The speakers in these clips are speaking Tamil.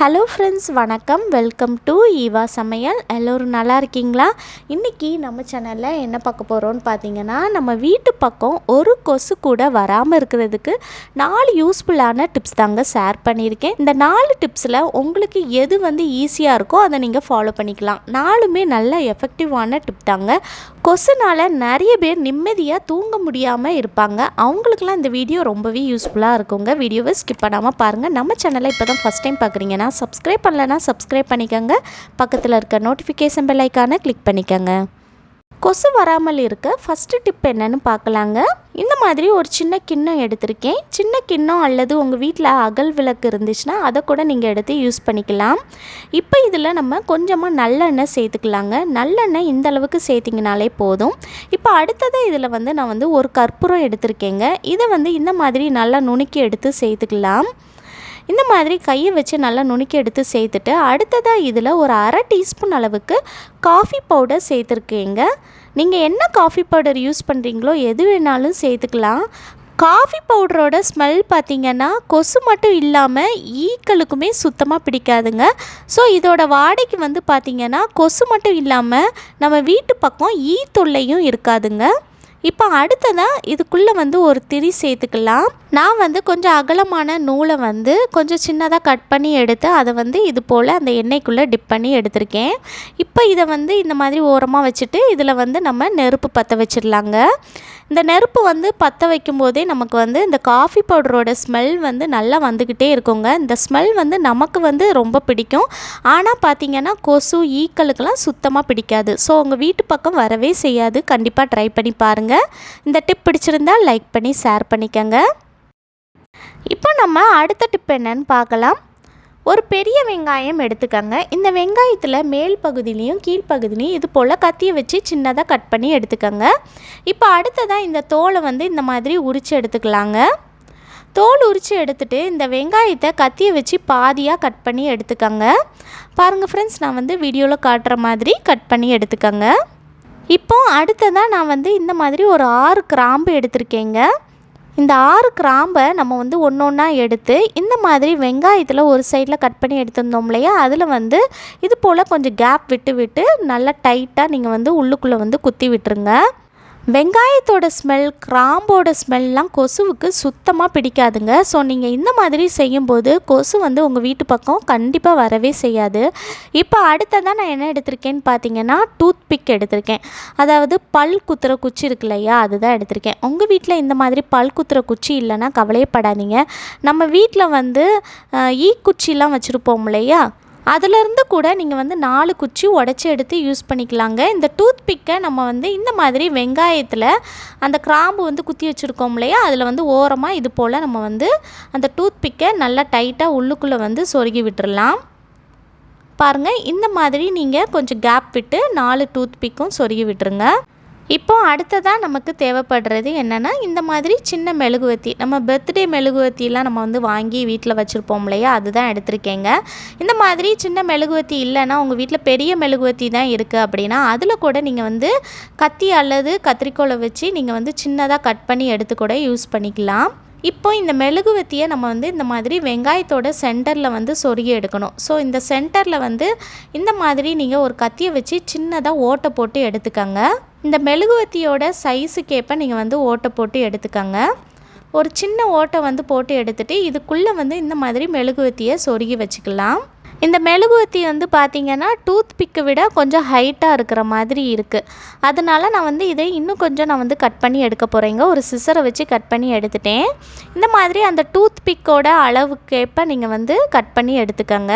ஹலோ ஃப்ரெண்ட்ஸ் வணக்கம். வெல்கம் டு ஈவா சமையல் எல்லோரும் நல்லா இருக்கீங்களா? இன்றைக்கி நம்ம சேனலில் என்ன பார்க்க போகிறோன்னு பார்த்தீங்கன்னா நம்ம வீட்டு பக்கம் ஒரு கொசு கூட வராமல் இருக்கிறதுக்கு நாலு யூஸ்ஃபுல்லான டிப்ஸ் தாங்க ஷேர் பண்ணியிருக்கேன். இந்த நாலு டிப்ஸில் உங்களுக்கு எது வந்து ஈஸியாக இருக்கோ அதை நீங்கள் ஃபாலோ பண்ணிக்கலாம். நாலுமே நல்ல எஃபெக்டிவான டிப் தாங்க. கொசுனால் நிறைய பேர் நிம்மதியாக தூங்க முடியாமல் இருப்பாங்க. அவங்களுக்குலாம் இந்த வீடியோ ரொம்பவே யூஸ்ஃபுல்லாக இருக்குங்க. வீடியோவை ஸ்கிப் பண்ணாமல் பாருங்கள் நம்ம சேனலை இப்போ தான் ஃபஸ்ட் டைம் பார்க்குறீங்கன்னா சப்ஸ்கிரைப் பண்ணலைன்னா சப்ஸ்கிரைப் பண்ணிக்கோங்க. பக்கத்தில் இருக்க நோட்டிஃபிகேஷன் பெல்லைக்கான கிளிக் பண்ணிக்கோங்க. கொசு வராமல் இருக்க ஃபஸ்ட்டு டிப் என்னன்னு பார்க்கலாங்க. இந்த மாதிரி ஒரு சின்ன கிண்ணம் எடுத்திருக்கேன். சின்ன கிண்ணம் அல்லது உங்கள் வீட்டில் அகல் விளக்கு இருந்துச்சுன்னா அதை கூட நீங்கள் எடுத்து யூஸ் பண்ணிக்கலாம். இப்போ இதில் நம்ம கொஞ்சமாக நல்லெண்ணெய் சேர்த்துக்கலாங்க. நல்லெண்ணெய் இந்த அளவுக்கு சேர்த்திங்கனாலே போதும். இப்போ அடுத்ததாக இதில் வந்து நான் வந்து ஒரு கற்பூரம் எடுத்திருக்கேங்க. இதை வந்து இந்த மாதிரி நல்லா நுணுக்கி எடுத்து சேர்த்துக்கலாம். இந்த மாதிரி கையை வச்சு நல்லா நுணுக்கி எடுத்து சேர்த்துட்டு அடுத்ததாக இதில் ஒரு அரை டீஸ்பூன் அளவுக்கு காஃபி பவுடர் சேர்த்துருக்கீங்க. நீங்கள் என்ன காஃபி பவுடர் யூஸ் பண்ணுறீங்களோ எது வேணாலும் சேர்த்துக்கலாம். காஃபி பவுடரோட ஸ்மெல் பார்த்திங்கன்னா கொசு மட்டும் இல்லாமல் ஈக்களுக்குமே சுத்தமாக பிடிக்காதுங்க. ஸோ இதோட வாடைக்கு வந்து பார்த்திங்கன்னா கொசு மட்டும் இல்லாமல் நம்ம வீட்டு பக்கம் ஈ தொல்லையும் இருக்காதுங்க. இப்போ அடுத்ததாக இதுக்குள்ளே வந்து ஒரு திரி சேர்த்துக்கலாம். நான் வந்து கொஞ்சம் அகலமான நூலை வந்து கொஞ்சம் சின்னதாக கட் பண்ணி எடுத்து அதை வந்து இது போல் அந்த எண்ணெய்க்குள்ளே டிப் பண்ணி எடுத்திருக்கேன். இப்போ இதை வந்து இந்த மாதிரி ஓரமாக வச்சுட்டு இதில் வந்து நம்ம நெருப்பு பற்ற வச்சிடலாங்க. இந்த நெருப்பு வந்து பற்ற வைக்கும் போதே நமக்கு வந்து இந்த காஃபி பவுடரோட ஸ்மெல் வந்து நல்லா வந்துக்கிட்டே இருக்குங்க. இந்த ஸ்மெல் வந்து நமக்கு வந்து ரொம்ப பிடிக்கும். ஆனால் பார்த்திங்கன்னா கொசு ஈக்களுக்கெல்லாம் சுத்தமாக பிடிக்காது. ஸோ உங்கள் வீட்டு பக்கம் வரவே செய்யாது. கண்டிப்பாக ட்ரை பண்ணி பாருங்கள் இந்த டிப் பிடிச்சிருந்தால் லைக் பண்ணி ஷேர் பண்ணிக்கோங்க. இப்போ நம்ம அடுத்த டிப் என்னன்னு பார்க்கலாம். ஒரு பெரிய வெங்காயம் எடுத்துக்கோங்க. இந்த வெங்காயத்தில் மேல் பகுதியிலையும் கீழ்ப்பகுதியிலையும் இது போல் கத்தியை வச்சு சின்னதாக கட் பண்ணி எடுத்துக்கோங்க. இப்போ அடுத்ததாக இந்த தோலை வந்து இந்த மாதிரி உரித்து எடுத்துக்கலாங்க. தோல் உரித்து எடுத்துட்டு இந்த வெங்காயத்தை கத்தியை வச்சு பாதியாக கட் பண்ணி எடுத்துக்கோங்க. பாருங்கள் ஃப்ரெண்ட்ஸ் நான் வந்து வீடியோவில் காட்டுற மாதிரி கட் பண்ணி எடுத்துக்கோங்க. இப்போ அடுத்ததாக நான் வந்து இந்த மாதிரி ஒரு ஆறு கிராம்பு எடுத்திருக்கேங்க. இந்த ஆறு கிராம்பை நம்ம வந்து ஒன்று ஒன்றா எடுத்து இந்த மாதிரி வெங்காயத்தில் ஒரு சைடில் கட் பண்ணி எடுத்திருந்தோம் இல்லையா? அதில் வந்து இது போல் கொஞ்சம் கேப் விட்டு விட்டு நல்லா டைட்டாக நீங்கள் வந்து உள்ளுக்குள்ளே வந்து குத்தி விட்டுருங்க. வெங்காயத்தோட ஸ்மெல் கிராம்போட ஸ்மெல்லாம் கொசுவுக்கு சுத்தமாக பிடிக்காதுங்க. ஸோ நீங்கள் இந்த மாதிரி செய்யும்போது கொசு வந்து உங்கள் வீட்டு பக்கம் கண்டிப்பாக வரவே செய்யாது. இப்போ அடுத்ததாக நான் என்ன எடுத்திருக்கேன்னு பார்த்தீங்கன்னா டூத் பிக் எடுத்திருக்கேன். அதாவது பல் குத்துற குச்சி இருக்கு இல்லையா அதுதான் எடுத்திருக்கேன். உங்கள் வீட்டில் இந்த மாதிரி பல் குத்துற குச்சி இல்லைன்னா கவலையப்படாதீங்க நம்ம வீட்டில் வந்து ஈ குச்சிலாம் வச்சுருப்போம் இல்லையா? அதிலிருந்து கூட நீங்கள் வந்து நாலு குச்சி உடச்சி எடுத்து யூஸ் பண்ணிக்கலாங்க. இந்த டூத் பிக்கை நம்ம வந்து இந்த மாதிரி வெங்காயத்தில் அந்த கிராம்பு வந்து குத்தி வச்சுருக்கோம் இல்லையா? அதில் வந்து ஓரமாக இது போல் நம்ம வந்து அந்த டூத் பிக்கை நல்லா டைட்டாக உள்ளுக்குள்ளே வந்து சொருகி விட்டுறலாம். பாருங்கள் இந்த மாதிரி நீங்கள் கொஞ்சம் கேப் விட்டு நாலு டூத் பிக்கும் சொருகி விட்டுருங்க. இப்போ அடுத்ததாக நமக்கு தேவைப்படுறது என்னென்னா இந்த மாதிரி சின்ன மெழுகுவத்தி. நம்ம பர்த்டே மெழுகுவத்திலாம் நம்ம வந்து வாங்கி வீட்டில் வச்சுருப்போம் இல்லையா? அதுதான் எடுத்திருக்கேங்க. இந்த மாதிரி சின்ன மெழுகுவத்தி இல்லைன்னா உங்கள் வீட்டில் பெரிய மெழுகுவத்தி தான் இருக்குது அப்படின்னா அதில் கூட நீங்கள் வந்து கத்தி அல்லது கத்திரிக்கோலை வச்சு நீங்கள் வந்து சின்னதாக கட் பண்ணி எடுத்து கூட யூஸ் பண்ணிக்கலாம். இப்போ இந்த மெழுகுவத்தியை நம்ம வந்து இந்த மாதிரி வெங்காயத்தோட சென்டரில் வந்து சொருகி எடுக்கணும். ஸோ இந்த சென்டரில் வந்து இந்த மாதிரி நீங்கள் ஒரு கத்தியை வச்சு சின்னதாக ஓட்டை போட்டு எடுத்துக்கங்க. இந்த மெழுகுவத்தியோட சைஸுக்கேற்ப நீங்கள் வந்து ஓட்டை போட்டு எடுத்துக்கோங்க. ஒரு சின்ன ஓட்டை வந்து போட்டு எடுத்துகிட்டு இதுக்குள்ளே வந்து இந்த மாதிரி மெழுகுவத்தியை சொருகி வச்சுக்கலாம். இந்த மெழுகுவத்தி வந்து பார்த்திங்கன்னா டூத் பிக்கை விட கொஞ்சம் ஹைட்டாக இருக்கிற மாதிரி இருக்குது அதனால நான் வந்து இதை இன்னும் கொஞ்சம் நான் வந்து கட் பண்ணி எடுக்க போகிறேங்க ஒரு சிசரை வச்சு கட் பண்ணி எடுத்துட்டேன். இந்த மாதிரி அந்த டூத் பிக்கோட அளவுக்கேற்ப நீங்கள் வந்து கட் பண்ணி எடுத்துக்கோங்க.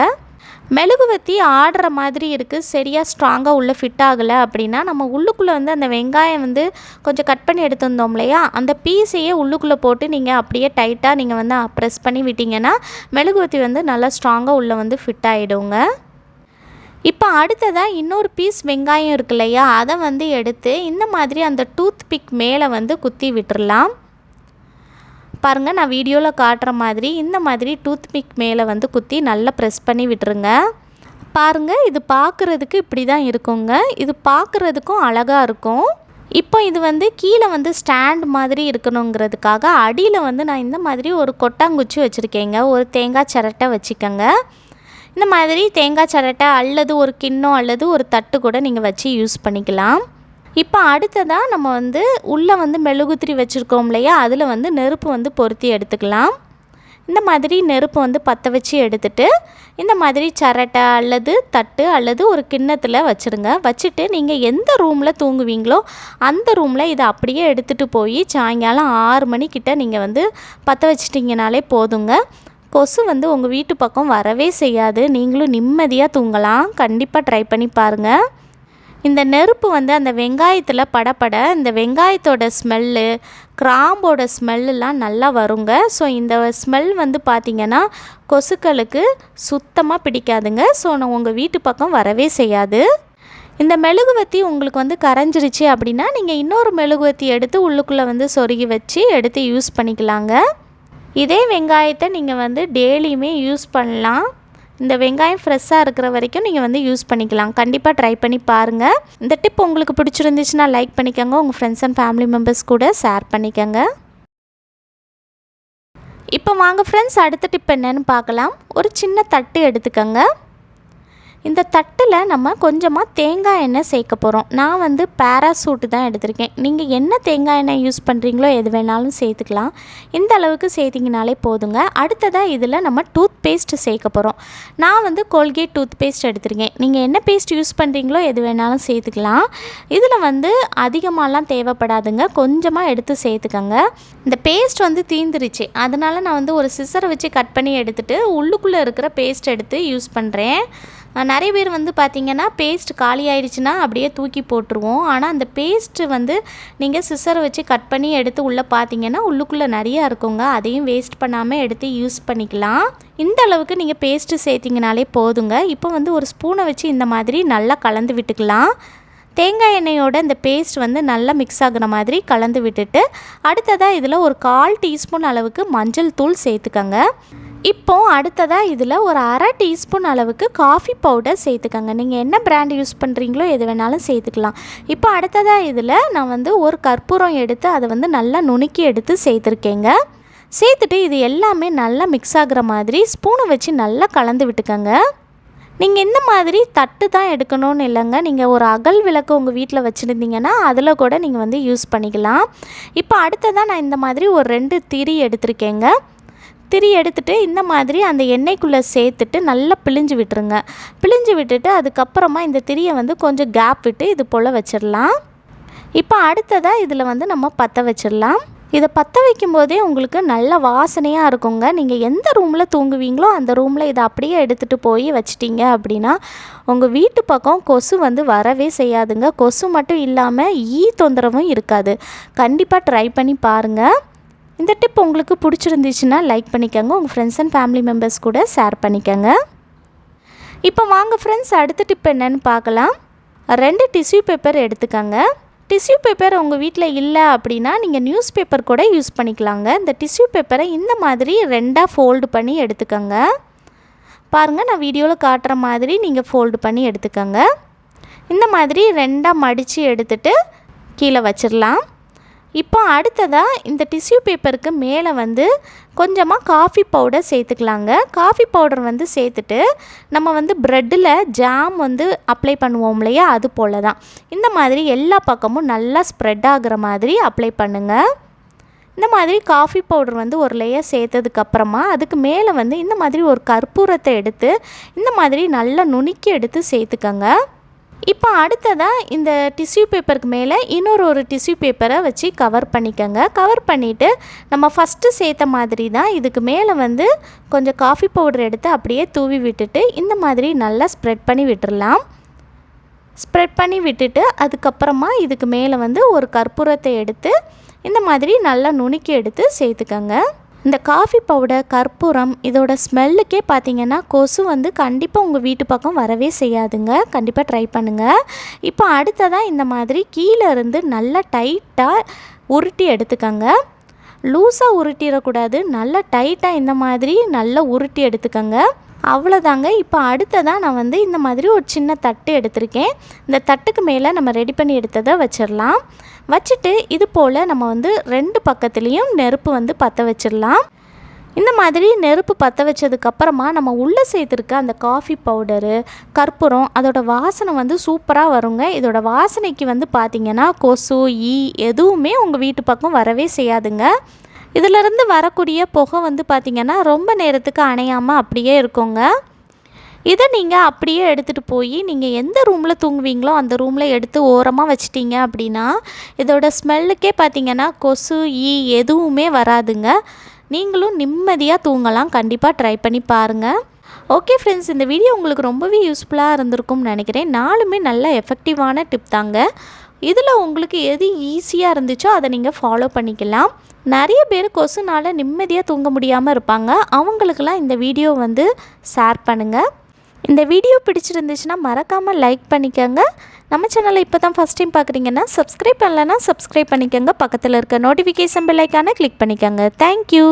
மெழுகுவத்தி ஆடுற மாதிரி இருக்குது சரியாக ஸ்ட்ராங்காக உள்ளே ஃபிட் ஆகலை அப்படின்னா நம்ம உள்ளுக்குள்ளே வந்து அந்த வெங்காயம் வந்து கொஞ்சம் கட் பண்ணி எடுத்திருந்தோம் இல்லையா? அந்த பீஸையே உள்ளுக்குள்ளே போட்டு நீங்கள் அப்படியே டைட்டாக நீங்கள் வந்து ப்ரெஸ் பண்ணி விட்டிங்கன்னா மெழுகுவத்தி வந்து நல்லா ஸ்ட்ராங்காக உள்ளே வந்து ஃபிட் ஆகிடுங்க இப்போ அடுத்ததாக இன்னொரு பீஸ் வெங்காயம் இருக்கு இல்லையா? அதை வந்து எடுத்து இந்த மாதிரி அந்த டூத் பிக் மேலே வந்து குத்தி விட்டுறலாம். பாருங்கள் நான் வீடியோவில் காட்டுற மாதிரி இந்த மாதிரி டூத் பிக் மேலே வந்து குத்தி நல்லா ப்ரெஸ் பண்ணி விட்டுருங்க. பாருங்கள் இது பார்க்குறதுக்கு இப்படி தான் இருக்குங்க. இது பார்க்குறதுக்கும் அழகாக இருக்கும். இப்போ இது வந்து கீழே வந்து ஸ்டாண்ட் மாதிரி இருக்கணுங்கிறதுக்காக அடியில் வந்து நான் இந்த மாதிரி ஒரு கொட்டாங்குச்சி வச்சுருக்கேங்க. ஒரு தேங்காய் சிரட்டை வச்சுக்கோங்க. இந்த மாதிரி தேங்காய் சரட்டை அல்லது ஒரு கிண்ணம் அல்லது ஒரு தட்டு கூட நீங்கள் வச்சு யூஸ் பண்ணிக்கலாம். இப்போ அடுத்ததாக நம்ம வந்து உள்ளே வந்து மெழுகுத்திரி வச்சுருக்கோம் இல்லையா? அதில் வந்து நெருப்பு வந்து பொருத்தி எடுத்துக்கலாம். இந்த மாதிரி நெருப்பு வந்து பற்ற வச்சு எடுத்துட்டு இந்த மாதிரி சரட்டை அல்லது தட்டு அல்லது ஒரு கிண்ணத்தில் வச்சுடுங்க வச்சுட்டு நீங்கள் எந்த ரூமில் தூங்குவீங்களோ அந்த ரூமில் இதை அப்படியே எடுத்துகிட்டு போய் சாயங்காலம் ஆறு மணிக்கிட்ட நீங்கள் வந்து பற்ற வச்சிட்டிங்கனாலே போதுங்க. கொசு வந்து உங்கள் வீட்டு பக்கம் வரவே செய்யாது. நீங்களும் நிம்மதியாக தூங்கலாம். கண்டிப்பாக ட்ரை பண்ணி பாருங்கள் இந்த நெருப்பு வந்து அந்த வெங்காயத்தில் படப்பட இந்த வெங்காயத்தோட ஸ்மெல்லு கிராம்போட ஸ்மெல்லாம் நல்லா வருங்க. ஸோ இந்த ஸ்மெல் வந்து பார்த்திங்கன்னா கொசுக்களுக்கு சுத்தமாக பிடிக்காதுங்க. ஸோ நான் உங்கள் வீட்டு பக்கம் வரவே செய்யாது. இந்த மெழுகுவத்தி உங்களுக்கு வந்து கரைஞ்சிருச்சு அப்படின்னா நீங்கள் இன்னொரு மெழுகுவத்தி எடுத்து உள்ளுக்குள்ளே வந்து சொருகி வச்சு எடுத்து யூஸ் பண்ணிக்கலாங்க. இதே வெங்காயத்தை நீங்கள் வந்து டெய்லியுமே யூஸ் பண்ணலாம். இந்த வெங்காயம் ஃப்ரெஷ்ஷாக இருக்கிற வரைக்கும் நீங்கள் வந்து யூஸ் பண்ணிக்கலாம். கண்டிப்பாக ட்ரை பண்ணி பாருங்கள் இந்த டிப் உங்களுக்கு பிடிச்சிருந்துச்சுன்னா லைக் பண்ணிக்கோங்க. உங்கள் ஃப்ரெண்ட்ஸ் அண்ட் ஃபேமிலி மெம்பர்ஸ் கூட ஷேர் பண்ணிக்கோங்க. இப்போ வாங்க ஃப்ரெண்ட்ஸ் அடுத்த டிப் என்னன்னு பார்க்கலாம். ஒரு சின்ன தட்டு எடுத்துக்கோங்க. இந்த தட்டில் நம்ம கொஞ்சமாக தேங்காய் எண்ணெய் சேர்க்க போகிறோம் நான் வந்து பேராசூட்டு தான் எடுத்திருக்கேன். நீங்கள் என்ன தேங்காய் எண்ணெய் யூஸ் பண்ணுறீங்களோ எது வேணாலும் சேர்த்துக்கலாம். இந்த அளவுக்கு சேர்த்திங்கனாலே போதுங்க. அடுத்ததாக இதில் நம்ம டூத் பேஸ்ட் சேர்க்க போகிறோம் நான் வந்து கோல்கேட் டூத் பேஸ்ட் எடுத்திருக்கேன். நீங்கள் என்ன பேஸ்ட் யூஸ் பண்ணுறீங்களோ எது வேணாலும் சேர்த்துக்கலாம். இதில் வந்து அதிகமாகலாம் தேவைப்படாதுங்க. கொஞ்சமாக எடுத்து சேர்த்துக்கோங்க. இந்த பேஸ்ட் வந்து தீந்துருச்சு. அதனால் நான் வந்து ஒரு சிசரை வச்சு கட் பண்ணி எடுத்துகிட்டு உள்ளுக்குள்ளே இருக்கிற பேஸ்ட் எடுத்து யூஸ் பண்ணுறேன் நிறைய பேர் வந்து பார்த்திங்கன்னா பேஸ்ட் காலி ஆயிடுச்சுன்னா அப்படியே தூக்கி போட்டுருவோம். ஆனால் அந்த பேஸ்ட்டு வந்து நீங்கள் சிசரை வச்சு கட் பண்ணி எடுத்து உள்ளே பார்த்தீங்கன்னா உள்ளுக்குள்ளே நிறையா இருக்குங்க. அதையும் வேஸ்ட் பண்ணாமல் எடுத்து யூஸ் பண்ணிக்கலாம். இந்த அளவுக்கு நீங்கள் பேஸ்ட்டு சேர்த்திங்கனாலே போதுங்க. இப்போ வந்து ஒரு ஸ்பூனை வச்சு இந்த மாதிரி நல்லா கலந்து விட்டுக்கலாம். தேங்காய் எண்ணெயோட இந்த பேஸ்ட் வந்து நல்லா மிக்ஸ் ஆகுற மாதிரி கலந்து விட்டுட்டு அடுத்ததாக இதில் ஒரு கால் டீஸ்பூன் அளவுக்கு மஞ்சள் தூள் சேர்த்துக்கங்க. இப்போ அடுத்ததாக இதில் ஒரு அரை டீஸ்பூன் அளவுக்கு காஃபி பவுடர் சேர்த்துக்கங்க. நீங்கள் என்ன பிராண்ட் யூஸ் பண்ணுறீங்களோ எது வேணாலும் சேர்த்துக்கலாம். இப்போ அடுத்ததாக இதில் நான் வந்து ஒரு கற்பூரம் எடுத்து அதை வந்து நல்லா நுணுக்கி எடுத்து சேர்த்துருக்கேங்க. சேர்த்துட்டு இது எல்லாமே நல்லா மிக்ஸ் ஆகுற மாதிரி ஸ்பூனை வச்சு நல்லா கலந்து விட்டுக்கோங்க. நீங்கள் இந்த மாதிரி தட்டு தான் எடுக்கணும்னு இல்லைங்க. நீங்கள் ஒரு அகல் விளக்கு உங்கள் வீட்டில் வச்சுருந்தீங்கன்னா அதில் கூட நீங்கள் வந்து யூஸ் பண்ணிக்கலாம். இப்போ அடுத்ததாக நான் இந்த மாதிரி ஒரு ரெண்டு திரி எடுத்திருக்கேங்க. திரி எடுத்துகிட்டு இந்த மாதிரி அந்த எண்ணெய்க்குள்ளே சேர்த்துட்டு நல்லா பிழிஞ்சு விட்டுருங்க. பிழிஞ்சு விட்டுட்டு அதுக்கப்புறமா இந்த திரியை வந்து கொஞ்சம் கேப் விட்டு இது போல் வச்சிடலாம். இப்போ அடுத்ததாக இதில் வந்து நம்ம பற்ற வச்சிடலாம். இதை பற்ற வைக்கும்போதே உங்களுக்கு நல்ல வாசனையாக இருக்குங்க. நீங்கள் எந்த ரூமில் தூங்குவீங்களோ அந்த ரூமில் இதை அப்படியே எடுத்துகிட்டு போய் வச்சிட்டிங்க அப்படின்னா உங்கள் வீட்டு பக்கம் கொசு வந்து வரவே செய்யாதுங்க. கொசு மட்டும் இல்லாமல் ஈ தொந்தரவும் இருக்காது. கண்டிப்பாக ட்ரை பண்ணி பாருங்கள் இந்த டிப் உங்களுக்கு பிடிச்சிருந்துச்சுன்னா லைக் பண்ணிக்கோங்க. உங்கள் ஃப்ரெண்ட்ஸ் அண்ட் ஃபேமிலி மெம்பர்ஸ் கூட ஷேர் பண்ணிக்கோங்க. இப்போ வாங்க ஃப்ரெண்ட்ஸ் அடுத்த டிப் என்னன்னு பார்க்கலாம். ரெண்டு டிஷ்யூ பேப்பர் எடுத்துக்கோங்க. டிஷ்யூ பேப்பர் உங்கள் வீட்டில் இல்லை அப்படின்னா நீங்கள் நியூஸ் பேப்பர் கூட யூஸ் பண்ணிக்கலாங்க. இந்த டிஷ்யூ பேப்பரை இந்த மாதிரி ரெண்டாக ஃபோல்டு பண்ணி எடுத்துக்கோங்க. பாருங்கள் நான் வீடியோவில் காட்டுற மாதிரி நீங்கள் ஃபோல்டு பண்ணி எடுத்துக்கோங்க. இந்த மாதிரி ரெண்டாக மடித்து எடுத்துட்டு கீழே வச்சிடலாம். இப்போ அடுத்ததாக இந்த டிஷ்யூ பேப்பருக்கு மேலே வந்து கொஞ்சமாக காஃபி பவுடர் சேர்த்துக்கலாங்க. காஃபி பவுடர் வந்து சேர்த்துட்டு நம்ம வந்து ப்ரெட்டில் ஜாம் வந்து அப்ளை பண்ணுவோம் இல்லையா? அது போல் தான் இந்த மாதிரி எல்லா பக்கமும் நல்லா ஸ்ப்ரெட் ஆகுற மாதிரி அப்ளை பண்ணுங்கள் இந்த மாதிரி காஃபி பவுடர் வந்து ஒரு லேயர் சேர்த்ததுக்கப்புறமா அதுக்கு மேலே வந்து இந்த மாதிரி ஒரு கற்பூரத்தை எடுத்து இந்த மாதிரி நல்லா நுணுக்கி எடுத்து சேர்த்துக்கங்க. இப்போ அடுத்ததாக இந்த டிஷ்யூ பேப்பருக்கு மேலே இன்னொரு ஒரு டிஷ்யூ பேப்பரை வச்சு கவர் பண்ணிக்கோங்க. கவர் பண்ணிவிட்டு நம்ம ஃபஸ்ட்டு சேர்த்த மாதிரி தான் இதுக்கு மேலே வந்து கொஞ்சம் காஃபி பவுடர் எடுத்து அப்படியே தூவி விட்டுட்டு இந்த மாதிரி நல்லா ஸ்ப்ரெட் பண்ணி விட்டுடலாம் ஸ்ப்ரெட் பண்ணி விட்டுட்டு அதுக்கப்புறமா இதுக்கு மேலே வந்து ஒரு கற்பூரத்தை எடுத்து இந்த மாதிரி நல்லா நுணுக்கி எடுத்து சேர்த்துக்கோங்க. இந்த காஃபி பவுடர் கற்பூரம் இதோட ஸ்மெல்லுக்கே பார்த்தீங்கன்னா கொசு வந்து கண்டிப்பாக உங்கள் வீட்டு பக்கம் வரவே செய்யாதுங்க. கண்டிப்பாக ட்ரை பண்ணுங்கள் இப்போ அடுத்ததாக இந்த மாதிரி கீழே இருந்து நல்லா டைட்டாக உருட்டி எடுத்துக்கங்க. லூஸாக உருட்டிடக்கூடாது. நல்லா டைட்டாக இந்த மாதிரி நல்லா உருட்டி எடுத்துக்கங்க. அவ்வளோதாங்க இப்போ அடுத்ததாக நான் வந்து இந்த மாதிரி ஒரு சின்ன தட்டு எடுத்திருக்கேன். இந்த தட்டுக்கு மேலே நம்ம ரெடி பண்ணி எடுத்ததை வச்சிடலாம் வச்சுட்டு இது போல் நம்ம வந்து ரெண்டு பக்கத்துலேயும் நெருப்பு வந்து பற்ற வச்சிடலாம் இந்த மாதிரி நெருப்பு பற்ற வச்சதுக்கப்புறமா நம்ம உள்ளே சேர்த்துருக்க அந்த காஃபி பவுடரு கற்பூரம் அதோட வாசனை வந்து சூப்பராக வருங்க. இதோட வாசனைக்கு வந்து பார்த்திங்கன்னா கொசு ஈ எதுவுமே உங்கள் வீட்டு பக்கம் வரவே செய்யாதுங்க. இதிலிருந்து வரக்கூடிய புகை வந்து பார்த்திங்கன்னா ரொம்ப நேரத்துக்கு அணையாமல் அப்படியே இருக்குங்க. இதை நீங்கள் அப்படியே எடுத்துகிட்டு போய் நீங்கள் எந்த ரூமில் தூங்குவீங்களோ அந்த ரூமில் எடுத்து ஓரமாக வச்சிட்டிங்க அப்படின்னா இதோட ஸ்மெல்லுக்கே பார்த்தீங்கன்னா கொசு ஈ எதுவுமே வராதுங்க. நீங்களும் நிம்மதியாக தூங்கலாம். கண்டிப்பாக ட்ரை பண்ணி பாருங்கள் ஓகே ஃப்ரெண்ட்ஸ் இந்த வீடியோ உங்களுக்கு ரொம்பவே யூஸ்ஃபுல்லாக இருந்திருக்கும்னு நினைக்கிறேன். நாலுமே நல்ல எஃபெக்டிவான டிப் தாங்க. இதில் உங்களுக்கு எது ஈஸியாக இருந்துச்சோ அதை நீங்கள் ஃபாலோ பண்ணிக்கலாம். நிறைய பேர் கொசுனால் நிம்மதியாக தூங்க முடியாமல் இருப்பாங்க. அவங்களுக்கெல்லாம் இந்த வீடியோ வந்து ஷேர் பண்ணுங்கள் இந்த வீடியோ பிடிச்சிருந்துச்சுன்னா மறக்காமல் லைக் பண்ணிக்கோங்க. நம்ம சேனலை இப்போ தான் ஃபஸ்ட் டைம் பார்க்குறீங்கன்னா சப்ஸ்கிரைப் பண்ணலன்னா சப்ஸ்கிரைப் பண்ணிக்கோங்க. பக்கத்தில் இருக்க நோட்டிஃபிகேஷன் பெல்லைக்கான கிளிக் பண்ணிக்கோங்க. தேங்க்யூ